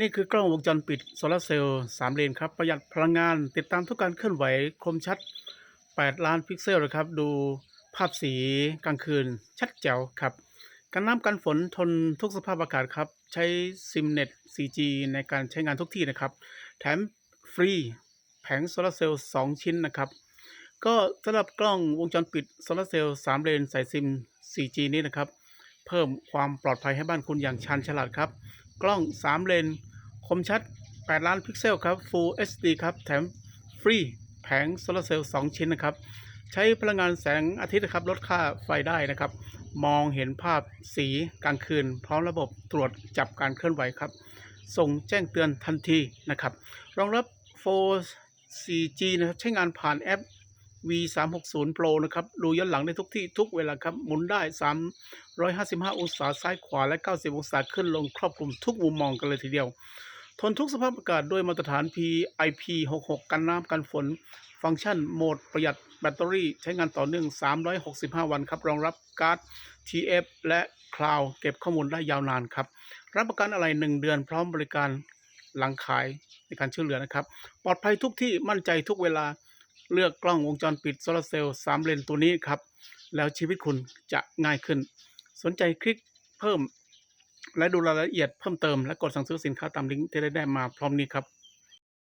นี่คือกล้องวงจรปิดโซลาร์เซลล์3เลนครับ ประหยัดพลังงานติดตามทุกการเคลื่อนไหวคมชัด 8 ล้านพิกเซลนะครับ ดูภาพสีกลางคืนชัดแจ๋วครับ กันน้ำกันฝนทนทุกสภาพอากาศครับ ใช้ซิมเน็ต 4G ในการใช้งานทุกที่นะครับ แถมฟรีแผงโซลาร์เซลล์2 ชิ้นนะครับ ก็สำหรับกล้องวงจรปิดโซลาร์เซลล์3เลนใส่ซิม 4G นี้นะครับ เพิ่มความปลอดภัยให้บ้านคุณอย่างชันฉลาดครับ กล้อง 3 เลน คมชัด 8 ล้านพิกเซลครับ Full HD ครับ แถมฟรี แผงโซลาร์เซลล์2ชิ้นนะครับ ใช้พลังงานแสงอาทิตย์นะครับ ลดค่าไฟได้นะครับ มองเห็นภาพสีกลางคืน พร้อมระบบตรวจจับการเคลื่อนไหวครับ ส่งแจ้งเตือนทันทีนะครับ รองรับ 4G นะครับ ใช้งานผ่านแอป V360 Pro นะครับ ดูย้อนหลังได้ทุกที่ทุกเวลาครับ หมุนได้ 355 องศาซ้ายขวาและ 90 องศาขึ้นลงครอบคลุมทุกมุมมองกันเลยทีเดียว ทนทุกสภาพอากาศด้วยมาตรฐาน PIP66 กันน้ำกันฝน ฟังก์ชันโหมดประหยัดแบตเตอรี่ใช้งานต่อเนื่อง 365 วันครับ รองรับการ์ด TF และคลาวเก็บข้อมูลได้ยาวนานครับ รับประกันอะไร 1 เดือนพร้อมบริการหลังขายในการช่วยเหลือนะครับ ปลอดภัยทุกที่มั่นใจทุกเวลาเลือกกล้องวงจรปิดโซลาร์เซลล์3เลนตัวนี้ครับ แล้วชีวิตคุณจะง่ายขึ้น สนใจคลิกเพิ่ม และดูรายละเอียดเพิ่มเติมและกดสั่งซื้อสินค้าตามลิงก์ที่ได้ได้มาพร้อมนี้ครับ